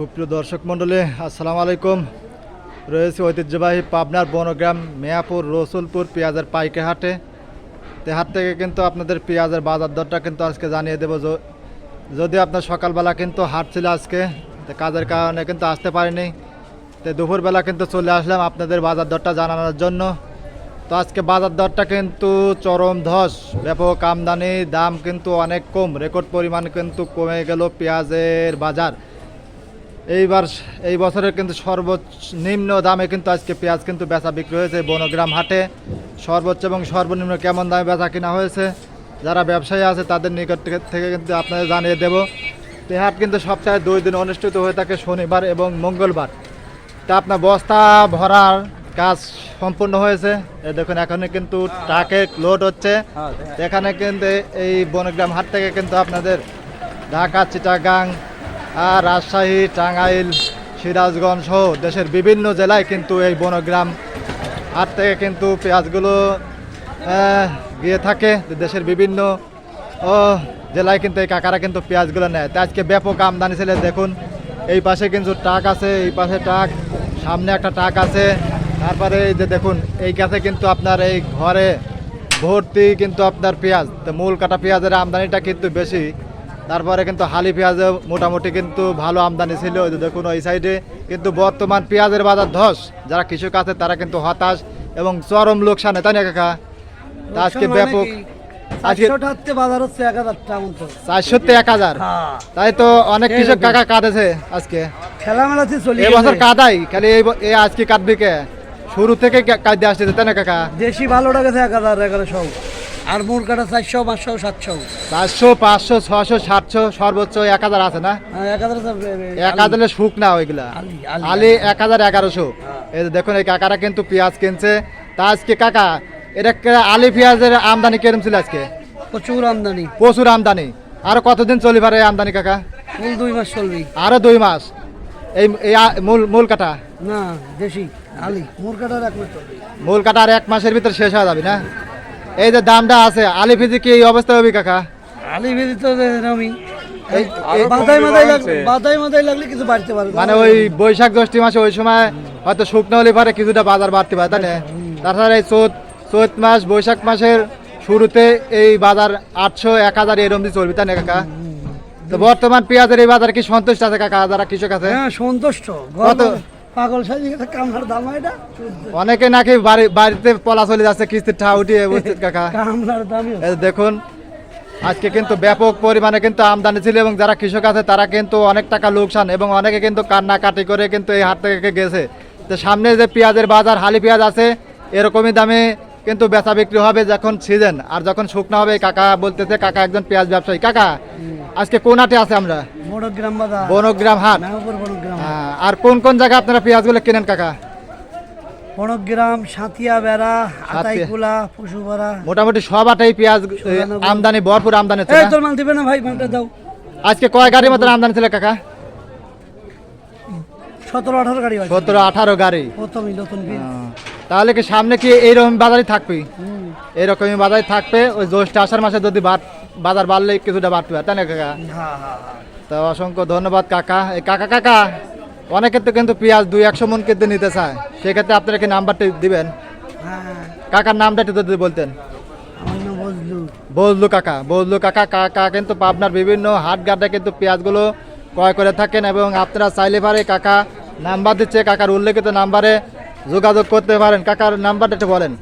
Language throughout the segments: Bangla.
সুপ্রিয় দর্শক মণ্ডলী, আসসালামু আলাইকুম। রয়েছে ঐতিহ্যবাহী পাবনার বনগ্রাম মেয়াপুর রসুলপুর পেঁয়াজের পাইকে হাটে। তে হাট থেকে কিন্তু আপনাদের পেঁয়াজের বাজার দরটা কিন্তু আজকে জানিয়ে দেবো। যদি আপনার সকালবেলা কিন্তু হাট ছিল আজকে, তো কাজের কারণে কিন্তু আসতে পারিনি। তো দুপুরবেলা কিন্তু চলে আসলাম আপনাদের বাজার দরটা জানানোর জন্য। তো আজকে বাজার দরটা কিন্তু চরম ধস, ব্যাপক আমদানি, দাম কিন্তু অনেক কম, রেকর্ড পরিমাণ কিন্তু কমে গেল পেঁয়াজের বাজার। এইবার এই বছরের কিন্তু সর্বোচ্চ নিম্ন দামে কিন্তু আজকে পেঁয়াজ কিন্তু বেচা বিক্রি হয়েছে বনগ্রাম হাটে। সর্বোচ্চ এবং সর্বনিম্ন কেমন দামে বেচা কিনা হয়েছে যারা ব্যবসায়ী আছে তাদের নিকট থেকে- কিন্তু আপনাদের জানিয়ে দেব। তো এই হাট কিন্তু সপ্তাহে দুই দিন অনুষ্ঠিত হয়ে থাকে শনিবার এবং মঙ্গলবার। তা আপনার বস্তা ভরার কাজ সম্পূর্ণ হয়েছে। দেখুন এখানে কিন্তু ট্রাকে লোড হচ্ছে। এখানে কিন্তু এই বনগ্রাম হাট থেকে কিন্তু আপনাদের ঢাকা চিটাগাং রাজশাহী, টাঙ্গাইল, সিরাজগঞ্জ সহ দেশের বিভিন্ন জেলায় কিন্তু এই বনগ্রাম হাট থেকে কিন্তু পেঁয়াজগুলো গিয়ে থাকে। দেশের বিভিন্ন জেলায় কিন্তু এই কাকারা কিন্তু পেঁয়াজগুলো নেয়। তাই আজকে ব্যাপক আমদানি ছিল, দেখুন। এই পাশে কিন্তু ট্রাক আছে, এই পাশে ট্রাক সামনে একটা ট্রাক আছে। তারপরে এই যে দেখুন, এই কাছে কিন্তু আপনার এই ঘরে ভর্তি কিন্তু আপনার পেঁয়াজ। তো মূল কাটা পেঁয়াজের আমদানিটা কিন্তু বেশি। তারপরে কিন্তু হালি পেঁয়াজে মোটামুটি কিন্তু ভালো আমদানি ছিল। দেখুন ওই সাইডে কিন্তু বর্তমান পেঁয়াজের বাজার ধস। যারা কৃষক আছে তারা কিন্তু হতাশ এবং চরম লোকসানে তাই না কাকা? তা আজকে ব্যাপক আজকে আজকে এক হাজার টাকা মতো। চারশো এক হাজার? তাই তো অনেক কৃষক কাকা কাটেছে আজকে। খেলামেলাতে এবছর কাদাই খালি এই এ আজকে কাটবি কে? শুরু থেকে কা- কাটতে আসতেছে তাই না কাকা? দেশি ভালো গেছে এক হাজার এগারোশো। আর মোর কাটা চারশো পাঁচশো সাতশো। চারশো পাঁচশো ছশো সাতশো সর্বোচ্চ এক হাজার আছে না? হ্যাঁ, এক হাজার এক সুখ না ওইগুলা। আলি, এক হাজার এগারোশো। এই দেখুন এই কাকারা কিন্তু পেঁয়াজ কিনছে। তা আজকে কাকা এটা আলি পেঁয়াজের আমদানি কেরম ছিল আজকে? প্রচুর আমদানি। প্রচুর আমদানি। আরও কতদিন চলি পারে আমদানি কাকা? দুই মাস চলবি। আরও দুই মাস। এই মূল মূল কাটা? না দেশি আলি। মোর কাটার এক মাস মূল কাটা আর এক মাসের ভিতর শেষ হয়ে যাবে না? এই যে দামটা আছে আলি ফিজি কি এই অবস্থা হবে কাকা? আলি বেদি তো আমি মানে ওই বৈশাখ জ্যৈষ্ঠী মাসে ওই সময় হয়তো শুকনো হলে পারে কিছুটা বাজার বাড়তে পারে তাই না? তাছাড়া এই চৈত চৈত মাস বৈশাখ মাসের শুরুতে এই বাজার আটশো এক হাজার এরম দিয়ে চলবে তাই না কাকা? তো বর্তমান পেঁয়াজের এই বাজার কি সন্তুষ্ট আছে কাকা? যারা কৃষক আছে? হ্যাঁ সন্তুষ্ট। কত? পাগল সাজি গেছে কামলার দাম এটা? অনেকে নাকি বাড়ি- বাড়িতে পলা চলে যাচ্ছে কিস্তির ঠা উঠিয়ে কাকা এই যে দেখুন আজকে কিন্তু ব্যাপক পরিমাণে কিন্তু আমদানি ছিল এবং যারা কৃষক আছে তারা কিন্তু অনেক টাকা লোকসান এবং অনেকে কিন্তু কান্নাকাটি করে কিন্তু এই হাট থেকে গেছে। তো সামনে যে পেঁয়াজের বাজার হালি পেঁয়াজ আছে এরকমই দামে কিন্তু বেচা বিক্রি হবে যখন সিজন আর যখন শুকনো হবে কাকা বলতেছে কাকা একজন পেঁয়াজ ব্যবসায়ী। কাকা আজকে কোন হাটে আছে আমরা? বড় গ্রাম বাজার। বনগ্রাম হাট। বনগ্রাম। হ্যাঁ, আর কোন কোন জায়গায় আপনারা পেঁয়াজগুলো কেনেন কাকা? বনগ্রাম সাঁতিয়া বেড়া আতাইকুলা পশুপাড়া। মোটামুটি সব হাটেই পেঁয়াজ আমদানি ভরপুর আমদানি এই তোর মাল দিবে না ভাই মালটা দাও। আজকে কয় গাড়ির মতো আমদানি ছিল কাকা? সতেরো আঠারো গাড়ি সতেরো আঠারো গাড়ি। প্রথমই নতুন তাহলে কি সামনে কি এইরকম বাজারই থাকবে। এইরকমই বাজারই থাকবে ওই জ্যৈষ্ঠ আষাঢ় মাসে যদি বাজার বাড়লে কিছুটা বাড়তে পারে তাই না কাকা? হ্যাঁ হ্যাঁ হ্যাঁ। তো অসংখ্য ধন্যবাদ কাকা। এই কাকা কাকা অনেকের তো কিন্তু পেঁয়াজ দুই একশো মন কিন্তু নিতে চায়। সেক্ষেত্রে আপনারা কি নাম্বারটি দিবেন? হ্যাঁ। কাকার নামটা একটু যদি বলতেন। বজলু। কাকা বজলু কাকা। কাকা কিন্তু পাবনার বিভিন্ন হাট ঘাটে কিন্তু পেঁয়াজগুলো ক্রয় করে থাকেন এবং আপনারা চাইলে পারে কাকা নাম্বার দিচ্ছে কাকার উল্লেখিত নাম্বারে যোগাযোগ করতে পারেন। কাকার নাম্বারটা একটু বলেন।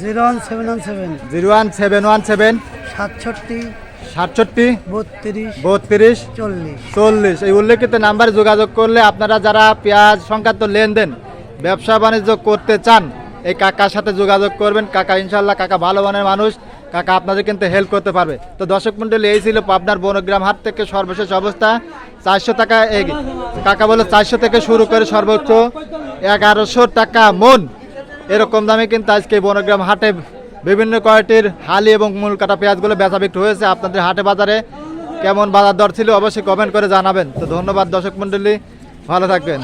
Zero one seven one seven. Zero one seven one seven সাতষট্টি সাতষট্টি বত্রিশ বত্রিশ চল্লিশ। চল্লিশ। এই উল্লেখিত নাম্বারে যোগাযোগ করলে আপনারা যারা পেঁয়াজ সংক্রান্ত লেনদেন ব্যবসা বাণিজ্য করতে চান এই কাকার সাথে যোগাযোগ করবেন। কাকা ইনশাল্লাহ কাকা ভালো মানের মানুষ। কাকা আপনাদের কিন্তু হেল্প করতে পারবে। তো দর্শক মন্ডলী এই ছিল পাবনার বনগ্রাম হাট থেকে সর্বশেষ অবস্থা। চারশো টাকা কাকা বলে চারশো থেকে শুরু করে সর্বোচ্চ এগারোশো টাকা মন। এরকম দামে কিন্তু আজকে বনগ্রাম হাটে বিভিন্ন কয়েকটির হালি এবং মূল কাটা পেঁয়াজগুলো বেচা বিক্রি হয়েছে। আপনাদের হাটে বাজারে কেমন বাজার দর ছিল অবশ্যই কমেন্ট করে জানাবেন। তো ধন্যবাদ দর্শক মন্ডলী ভালো থাকবেন।